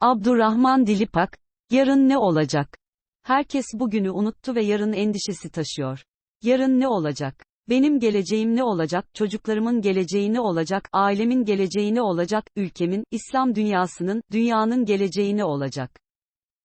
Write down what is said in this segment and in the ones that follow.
Abdurrahman Dilipak, yarın ne olacak? Herkes bugünü unuttu ve yarın endişesi taşıyor. Yarın ne olacak? Benim geleceğim ne olacak, çocuklarımın geleceği ne olacak, ailemin geleceği ne olacak, ülkemin, İslam dünyasının, dünyanın geleceği ne olacak?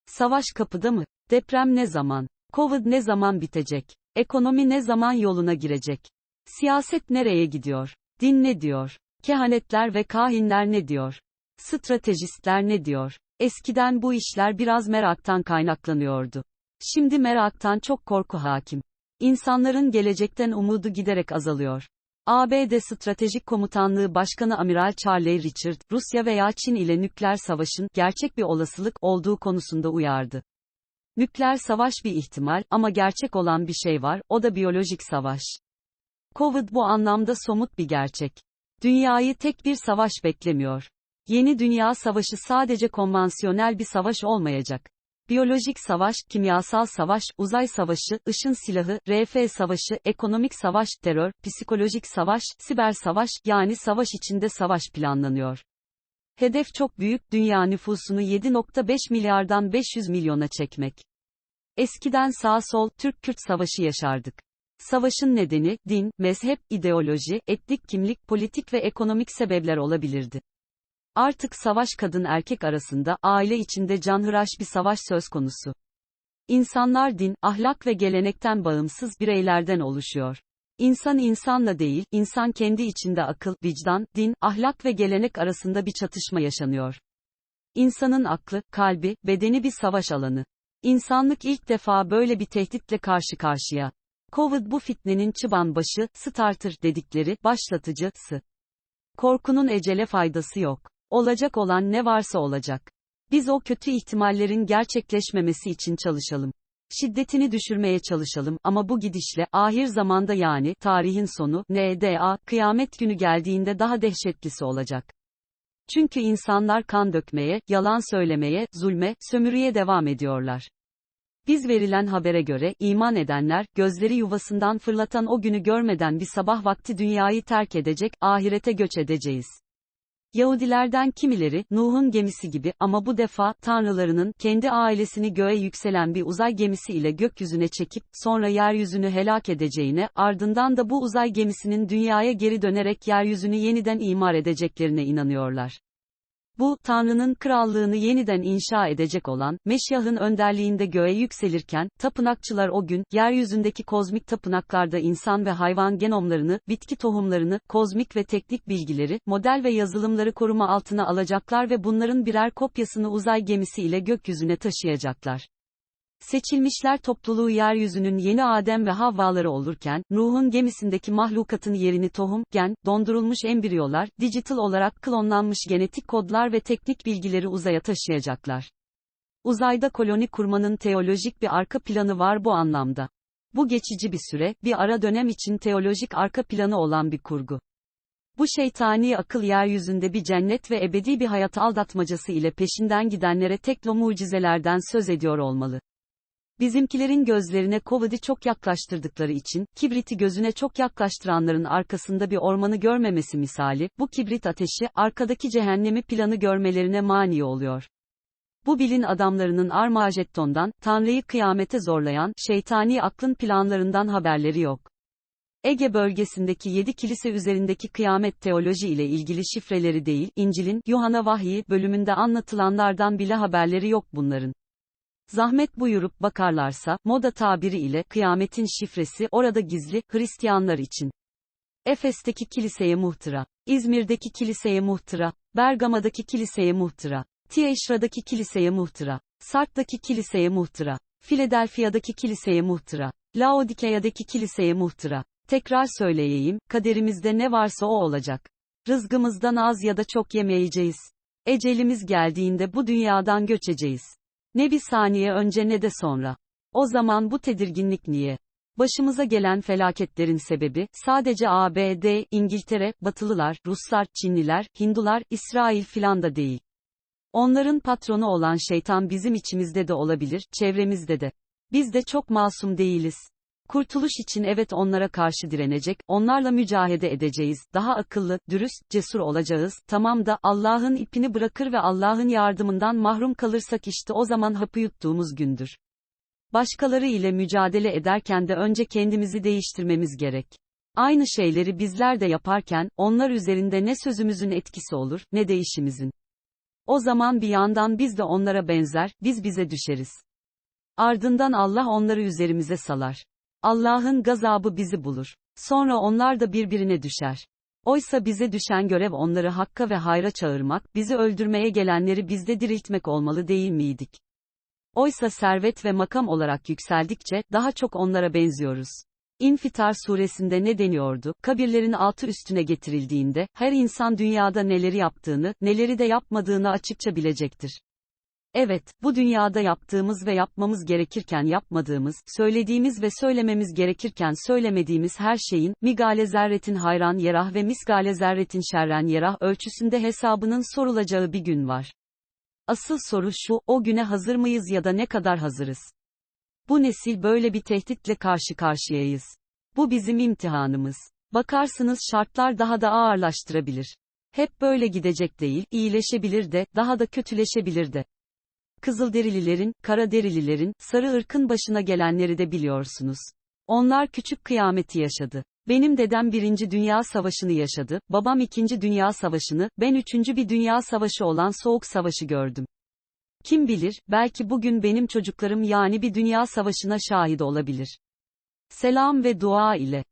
Savaş kapıda mı? Deprem ne zaman? Covid ne zaman bitecek? Ekonomi ne zaman yoluna girecek? Siyaset nereye gidiyor? Din ne diyor? Kehanetler ve kahinler ne diyor? Stratejistler ne diyor? Eskiden bu işler biraz meraktan kaynaklanıyordu. Şimdi meraktan çok korku hakim. İnsanların gelecekten umudu giderek azalıyor. ABD Stratejik Komutanlığı Başkanı Amiral Charles Richard, Rusya veya Çin ile nükleer savaşın gerçek bir olasılık olduğu konusunda uyardı. Nükleer savaş bir ihtimal ama gerçek olan bir şey var, o da biyolojik savaş. Covid bu anlamda somut bir gerçek. Dünyayı tek bir savaş beklemiyor. Yeni dünya savaşı sadece konvansiyonel bir savaş olmayacak. Biyolojik savaş, kimyasal savaş, uzay savaşı, ışın silahı, RF savaşı, ekonomik savaş, terör, psikolojik savaş, siber savaş, yani savaş içinde savaş planlanıyor. Hedef çok büyük, dünya nüfusunu 7.5 milyardan 500 milyona çekmek. Eskiden sağ-sol, Türk-Kürt savaşı yaşardık. Savaşın nedeni, din, mezhep, ideoloji, etnik kimlik, politik ve ekonomik sebepler olabilirdi. Artık savaş kadın erkek arasında, aile içinde canhıraş bir savaş söz konusu. İnsanlar din, ahlak ve gelenekten bağımsız bireylerden oluşuyor. İnsan insanla değil, insan kendi içinde akıl, vicdan, din, ahlak ve gelenek arasında bir çatışma yaşanıyor. İnsanın aklı, kalbi, bedeni bir savaş alanı. İnsanlık ilk defa böyle bir tehditle karşı karşıya. Covid bu fitnenin çıban başı, starter dedikleri, başlatıcısı. Korkunun ecele faydası yok. Olacak olan ne varsa olacak. Biz o kötü ihtimallerin gerçekleşmemesi için çalışalım. Şiddetini düşürmeye çalışalım ama bu gidişle ahir zamanda yani tarihin sonu NDA kıyamet günü geldiğinde daha dehşetlisi olacak. Çünkü insanlar kan dökmeye, yalan söylemeye, zulme, sömürüye devam ediyorlar. Biz verilen habere göre, iman edenler, gözleri yuvasından fırlatan o günü görmeden bir sabah vakti dünyayı terk edecek, ahirete göç edeceğiz. Yahudilerden kimileri, Nuh'un gemisi gibi, ama bu defa, tanrılarının, kendi ailesini göğe yükselen bir uzay gemisi ile gökyüzüne çekip, sonra yeryüzünü helak edeceğine, ardından da bu uzay gemisinin dünyaya geri dönerek yeryüzünü yeniden imar edeceklerine inanıyorlar. Bu, Tanrı'nın krallığını yeniden inşa edecek olan, Meşyah'ın önderliğinde göğe yükselirken, tapınakçılar o gün, yeryüzündeki kozmik tapınaklarda insan ve hayvan genomlarını, bitki tohumlarını, kozmik ve teknik bilgileri, model ve yazılımları koruma altına alacaklar ve bunların birer kopyasını uzay gemisi ile gökyüzüne taşıyacaklar. Seçilmişler topluluğu yeryüzünün yeni Adem ve Havvaları olurken, Nuh'un gemisindeki mahlukatın yerini tohum, gen, dondurulmuş embriyolar, dijital olarak klonlanmış genetik kodlar ve teknik bilgileri uzaya taşıyacaklar. Uzayda koloni kurmanın teolojik bir arka planı var bu anlamda. Bu geçici bir süre, bir ara dönem için teolojik arka planı olan bir kurgu. Bu şeytani akıl yeryüzünde bir cennet ve ebedi bir hayat aldatmacası ile peşinden gidenlere teklo mucizelerden söz ediyor olmalı. Bizimkilerin gözlerine Covid'i çok yaklaştırdıkları için, kibriti gözüne çok yaklaştıranların arkasında bir ormanı görmemesi misali, bu kibrit ateşi, arkadaki cehennemi planı görmelerine mani oluyor. Bu bilin adamlarının Armageddon'dan, Tanrı'yı kıyamete zorlayan, şeytani aklın planlarından haberleri yok. Ege bölgesindeki yedi kilise üzerindeki kıyamet teoloji ile ilgili şifreleri değil, İncil'in, Yuhanna Vahyi bölümünde anlatılanlardan bile haberleri yok bunların. Zahmet buyurup bakarlarsa, moda tabiri ile, kıyametin şifresi orada gizli, Hristiyanlar için. Efes'teki kiliseye muhtıra, İzmir'deki kiliseye muhtıra, Bergama'daki kiliseye muhtıra, Tieşra'daki kiliseye muhtıra, Sart'taki kiliseye muhtıra, Philadelphia'daki kiliseye muhtıra, Laodikea'daki kiliseye muhtıra. Tekrar söyleyeyim, kaderimizde ne varsa o olacak. Rızgımızdan az ya da çok yemeyeceğiz. Ecelimiz geldiğinde bu dünyadan göçeceğiz. Ne bir saniye önce ne de sonra. O zaman bu tedirginlik niye? Başımıza gelen felaketlerin sebebi, sadece ABD, İngiltere, Batılılar, Ruslar, Çinliler, Hindular, İsrail filan da değil. Onların patronu olan şeytan bizim içimizde de olabilir, çevremizde de. Biz de çok masum değiliz. Kurtuluş için evet onlara karşı direnecek, onlarla mücadele edeceğiz, daha akıllı, dürüst, cesur olacağız, tamam da, Allah'ın ipini bırakır ve Allah'ın yardımından mahrum kalırsak işte o zaman hapı yuttuğumuz gündür. Başkaları ile mücadele ederken de önce kendimizi değiştirmemiz gerek. Aynı şeyleri bizler de yaparken, onlar üzerinde ne sözümüzün etkisi olur, ne de işimizin. O zaman bir yandan biz de onlara benzer, biz bize düşeriz. Ardından Allah onları üzerimize salar. Allah'ın gazabı bizi bulur. Sonra onlar da birbirine düşer. Oysa bize düşen görev onları hakka ve hayra çağırmak, bizi öldürmeye gelenleri bizde diriltmek olmalı değil miydik? Oysa servet ve makam olarak yükseldikçe, daha çok onlara benziyoruz. İnfitar suresinde ne deniyordu? Kabirlerin altı üstüne getirildiğinde, her insan dünyada neleri yaptığını, neleri de yapmadığını açıkça bilecektir. Evet, bu dünyada yaptığımız ve yapmamız gerekirken yapmadığımız, söylediğimiz ve söylememiz gerekirken söylemediğimiz her şeyin, migale zerretin hayran yerah ve misgale zerretin şerren yerah ölçüsünde hesabının sorulacağı bir gün var. Asıl soru şu, o güne hazır mıyız ya da ne kadar hazırız? Bu nesil böyle bir tehditle karşı karşıyayız. Bu bizim imtihanımız. Bakarsınız şartlar daha da ağırlaştırabilir. Hep böyle gidecek değil, iyileşebilir de, daha da kötüleşebilir de. Kızılderililerin, Karaderililerin, sarı ırkın başına gelenleri de biliyorsunuz. Onlar küçük kıyameti yaşadı. Benim dedem Birinci Dünya Savaşı'nı yaşadı, babam İkinci Dünya Savaşı'nı, ben üçüncü bir dünya savaşı olan Soğuk Savaşı gördüm. Kim bilir, belki bugün benim çocuklarım yani bir dünya savaşına şahit olabilir. Selam ve dua ile.